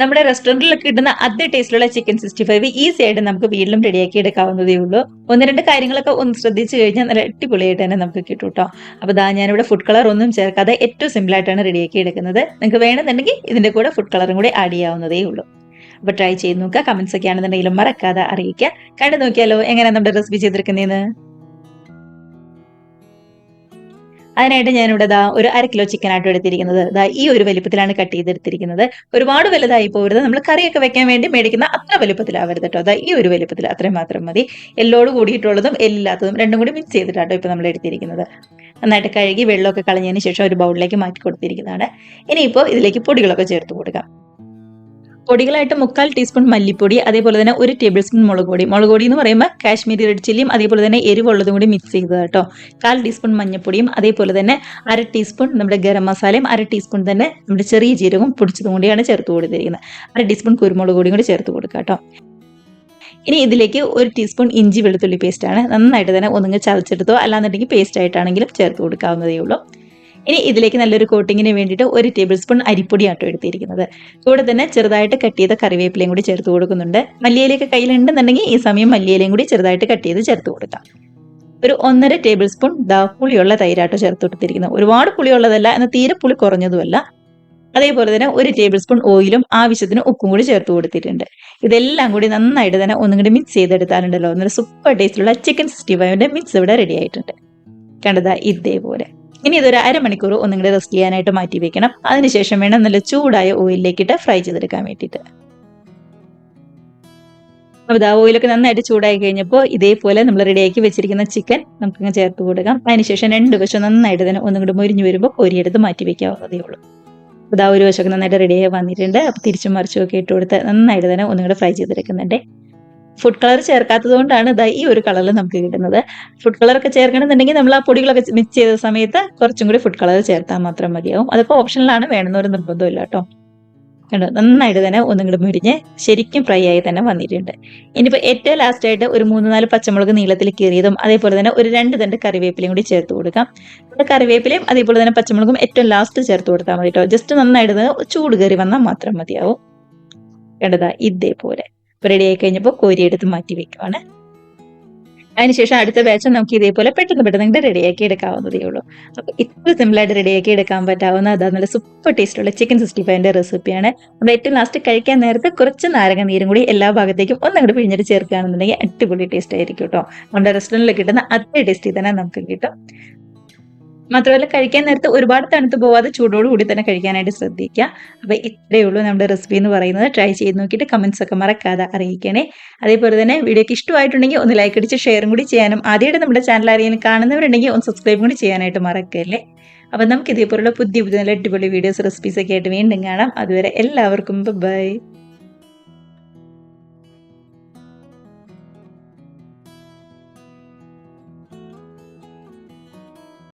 നമ്മുടെ റെസ്റ്റോറന്റിലൊക്കെ കിട്ടുന്ന അതേ ടേസ്റ്റിലുള്ള ചിക്കൻ സിക്സ്റ്റി ഫൈവ് ഈസി ആയിട്ട് നമുക്ക് വീട്ടിലും റെഡിയാക്കി എടുക്കാവുന്നതേ ഉള്ളൂ. ഒന്ന് രണ്ട് കാര്യങ്ങളൊക്കെ ഒന്ന് ശ്രദ്ധിച്ചു കഴിഞ്ഞാൽ നല്ല അടിപൊളിയായിട്ട് തന്നെ നമുക്ക് കിട്ടും കേട്ടോ അപ്പോൾ ദാ ഞാനിവിടെ ഫുഡ് കളർ ഒന്നും ചേർക്കാതെ ഏറ്റവും സിമ്പിൾ ആയിട്ടാണ് റെഡിയാക്കി എടുക്കുന്നത്. നിങ്ങൾക്ക് വേണമെന്നുണ്ടെങ്കിൽ ഇതിന്റെ കൂടെ ഫുഡ് കളറും കൂടി ആഡ് ചെയ്യാവുന്നതേ ഉള്ളൂ. അപ്പോൾ ട്രൈ ചെയ്ത് നോക്കുക. കമന്റ്സ് ഒക്കെ ആണെന്നുണ്ടെങ്കിലും മറക്കാതെ അറിയിക്കുക. കണ്ടു നോക്കിയാലോ എങ്ങനെയാണ് നമ്മുടെ റെസിപ്പി ചെയ്തെടുക്കുന്നതെന്ന് അതിനായിട്ട് ഞാനിവിടെ ദാ ഒരു അര കിലോ ചിക്കൻ ആയിട്ട് എടുത്തിരിക്കുന്നത്. ദാ ഈ ഒരു വലിപ്പത്തിലാണ് കട്ട് ചെയ്തെടുത്തിരിക്കുന്നത്. ഒരുപാട് വലുതായി പോകരുത്. നമ്മൾ കറിയൊക്കെ വെക്കാൻ വേണ്ടി മേടിക്കുന്ന അത്ര വലിപ്പത്തിലാവരുത് കേട്ടോ അതാ ഈ ഒരു വലിപ്പത്തിൽ അത്രയും മാത്രം മതി. എല്ലോട് കൂടിയിട്ടുള്ളതും എല്ലാത്തതും രണ്ടും കൂടി മിക്സ് ചെയ്തിട്ടാട്ടോ ഇപ്പൊ നമ്മൾ എടുത്തിരിക്കുന്നത്. നന്നായിട്ട് കഴുകി വെള്ളമൊക്കെ കളഞ്ഞതിന് ശേഷം ഒരു ബൗളിലേക്ക് മാറ്റി കൊടുത്തിരിക്കുന്നതാണ്. ഇനിയിപ്പോൾ ഇതിലേക്ക് പൊടികളൊക്കെ ചേർത്ത് കൊടുക്കാം. പൊടികളായിട്ട് മുക്കാൽ ടീസ്പൂൺ മല്ലിപ്പൊടി അതേപോലെ തന്നെ ഒരു ടേബിൾ സ്പൂൺ മുളക് പൊടി. മുളക് പൊടി എന്ന് പറയുമ്പോൾ കാശ്മീരി റെഡ് ചില്ലിയും അതേപോലെ തന്നെ എരിവുള്ളതും കൂടി മിക്സ് ചെയ്തത് കേട്ടോ. കാൽ ടീസ്പൂൺ മഞ്ഞൾപ്പൊടിയും അതേപോലെ തന്നെ അര ടീസ്പൂൺ നമ്മുടെ ഗരം മസാലയും അര ടീസ്പൂൺ തന്നെ നമ്മുടെ ചെറിയ ജീരകവും പൊടിച്ചതും കൂടിയാണ് ചേർത്ത് കൊടുത്തിരിക്കുന്നത്. അര ടീസ്പൂൺ കുരുമുളക് പൊടിയും കൂടി ചേർത്ത് കൊടുക്കുക കേട്ടോ. ഇനി ഇതിലേക്ക് ഒരു ടീസ്പൂൺ ഇഞ്ചി വെളുത്തുള്ളി പേസ്റ്റ് ആണ്. നന്നായിട്ട് തന്നെ ഒന്നുകിൽ ചതച്ചെടുത്തോ അല്ലാന്നുണ്ടെങ്കിൽ പേസ്റ്റ് ആയിട്ടാണെങ്കിലും ചേർത്ത് കൊടുക്കാവുന്നതേ ഉള്ളൂ. ഇനി ഇതിലേക്ക് നല്ലൊരു കോട്ടിങ്ങിന് വേണ്ടിയിട്ട് ഒരു ടേബിൾ സ്പൂൺ അരിപ്പൊടി ആട്ടോ എടുത്തിരിക്കുന്നത്. കൂടെ തന്നെ ചെറുതായിട്ട് കട്ട് ചെയ്ത കറിവേപ്പിലയും കൂടി ചേർത്ത് കൊടുക്കുന്നുണ്ട്. മല്ലിയിലേക്ക് കയ്യിലുണ്ടെന്നുണ്ടെങ്കിൽ ഈ സമയം മല്ലിയിലയും കൂടി ചെറുതായിട്ട് കട്ട് ചെയ്ത് ചേർത്ത് കൊടുക്കാം. ഒരു ഒന്നര ടേബിൾ സ്പൂൺ ദാ പുളിയുള്ള തൈരാട്ടോ ചേർത്ത് കൊടുത്തിരിക്കുന്നത്. ഒരുപാട് പുളിയുള്ളതല്ല എന്നാൽ തീരെ പുളി കുറഞ്ഞതുമല്ല. അതേപോലെ തന്നെ ഒരു ടേബിൾ സ്പൂൺ ഓയിലും ആവശ്യത്തിന് ഉപ്പും കൂടി ചേർത്ത് കൊടുത്തിട്ടുണ്ട്. ഇതെല്ലാം കൂടി നന്നായിട്ട് തന്നെ ഒന്നും കൂടി മിക്സ് ചെയ്തെടുത്താലുണ്ടല്ലോ. നല്ല സൂപ്പർ ടേസ്റ്റിലുള്ള ചിക്കൻ സിക്സ്റ്റി ഫൈവിന്റെ മിക്സ് ഇവിടെ റെഡി ആയിട്ടുണ്ട്. കണ്ടതാ ഇതേപോലെ. ഇനി ഇതൊരു അരമണിക്കൂർ ഒന്നും കൂടി റെസ്റ്റ് ചെയ്യാനായിട്ട് മാറ്റി വെക്കണം. അതിനുശേഷം വേണം നല്ല ചൂടായ ഓയിലിലേക്കിട്ട് ഫ്രൈ ചെയ്തെടുക്കാൻ വേണ്ടിയിട്ട്. അപ്പോൾ ഇതാ ഓയിലൊക്കെ നന്നായിട്ട് ചൂടായി കഴിഞ്ഞപ്പോൾ ഇതേപോലെ നമ്മൾ റെഡിയാക്കി വെച്ചിരിക്കുന്ന ചിക്കൻ നമുക്ക് ചേർത്ത് കൊടുക്കാം. അതിനുശേഷം രണ്ട് വശം നന്നായിട്ട് തന്നെ ഒന്നും കൂടി മുരിഞ്ഞു വരുമ്പോൾ കോരിയെടുത്ത് മാറ്റി വെക്കാവുന്നതേ ഉള്ളൂ. ഇതാ ഒരു വശമൊക്കെ നന്നായിട്ട് റെഡിയായി വന്നിട്ടുണ്ട്. അപ്പോൾ തിരിച്ചും മറിച്ചും ഒക്കെ ഇട്ട് കൊടുത്ത് നന്നായിട്ട് തന്നെ ഒന്നും കൂടെ ഫ്രൈ ചെയ്തെടുക്കുന്നുണ്ട്. ഫുഡ് കളർ ചേർക്കാത്തത് കൊണ്ടാണ് ഇതാ ഈ ഒരു കളറിൽ നമുക്ക് കിട്ടുന്നത്. ഫുഡ് കളർ ഒക്കെ ചേർക്കണമെന്നുണ്ടെങ്കിൽ നമ്മൾ ആ പൊടികളൊക്കെ മിക്സ് ചെയ്ത സമയത്ത് കുറച്ചും കൂടി ഫുഡ് കളർ ചേർത്താൽ മാത്രം മതിയാവും. അതൊക്കെ ഓപ്ഷനിലാണ് വേണമെന്നൊരു നിർബന്ധമില്ല കേട്ടോ. കണ്ടോ? നന്നായിട്ട് തന്നെ ഒന്നും കൂടെ മുരിഞ്ഞ് ശരിക്കും ഫ്രൈ ആയി തന്നെ വന്നിട്ടുണ്ട്. ഇനിയിപ്പോൾ ഏറ്റവും ലാസ്റ്റ് ആയിട്ട് ഒരു മൂന്ന് നാല് പച്ചമുളക് നീളത്തിൽ കീറിയതും അതേപോലെ തന്നെ ഒരു രണ്ട് തണ്ട് കറിവേപ്പിലയും കൂടി ചേർത്ത് കൊടുക്കാം. നമ്മുടെ കറിവേപ്പിലയും അതേപോലെ തന്നെ പച്ചമുളകും ഏറ്റവും ലാസ്റ്റ് ചേർത്ത് കൊടുത്താൽ മതി കേട്ടോ. ജസ്റ്റ് നന്നായിട്ട് ചൂട് കയറി വന്നാൽ മാത്രം മതിയാവും. കണ്ടതാ ഇതേപോലെ. റെഡി ആയി കഴിഞ്ഞപ്പോൾ കോരിയെടുത്ത് മാറ്റി വെക്കുവാണ്. അതിനുശേഷം അടുത്ത ബാച്ച് നമുക്ക് ഇതേപോലെ പെട്ടെന്ന് പെട്ടെന്ന് റെഡിയാക്കി എടുക്കാവുന്നതേ ഉള്ളൂ. അപ്പോൾ ഇത്ര സിമ്പിളായിട്ട് റെഡിയാക്കി എടുക്കാൻ പറ്റാവുന്ന അതാ നല്ല സൂപ്പർ ടേസ്റ്റുള്ള ചിക്കൻ സിക്സ്റ്റി ഫൈവിന്റെ റെസിപ്പിയാണ് നമ്മൾ ഏറ്റവും ലാസ്റ്റ് കഴിക്കാൻ നേരത്തെ കുറച്ച് നാരങ്ങ നീരും കൂടി എല്ലാ ഭാഗത്തേക്കും ഒന്നങ്ങോട്ട് പിഴിഞ്ഞിട്ട് ചേർക്കുകയാണെന്നുണ്ടെങ്കിൽ അടിപൊളി ടേസ്റ്റ് ആയിരിക്കും കേട്ടോ നമ്മുടെ റെസ്റ്റോറന്റിൽ കിട്ടുന്ന അതേ ടേസ്റ്റ് തന്നെ നമുക്ക് കിട്ടും. മാത്രമല്ല കഴിക്കാൻ നേരത്ത് ഒരുപാട് തണുത്ത് പോവാതെ ചൂടോട് കൂടി തന്നെ കഴിക്കാനായിട്ട് ശ്രദ്ധിക്കുക. അപ്പോൾ ഇത്രയേ ഉള്ളൂ നമ്മുടെ റെസിപ്പി എന്ന് പറയുന്നത്. ട്രൈ ചെയ്ത് നോക്കിയിട്ട് കമൻസ് ഒക്കെ മറക്കാതെ അറിയിക്കണേ. അതേപോലെ തന്നെ വീഡിയോക്ക് ഇഷ്ടമായിട്ടുണ്ടെങ്കിൽ ഒന്ന് ലൈക്ക് അടിച്ച് ഷെയറും കൂടി ചെയ്യാനും ആദ്യമായിട്ട് നമ്മുടെ ചാനൽ ആരെങ്കിലും കാണുന്നവരുണ്ടെങ്കിൽ ഒന്ന് സബ്സ്ക്രൈബ് കൂടി ചെയ്യാനായിട്ട് മറക്കല്ലേ? അപ്പം നമുക്ക് ഇതേപോലുള്ള പുതിയ പുതിയ നല്ല അടിപൊളി വീഡിയോസ് റെസിപ്പീസ് ഒക്കെ ആയിട്ട് വീണ്ടും കാണാം. അതുവരെ എല്ലാവർക്കും ബൈ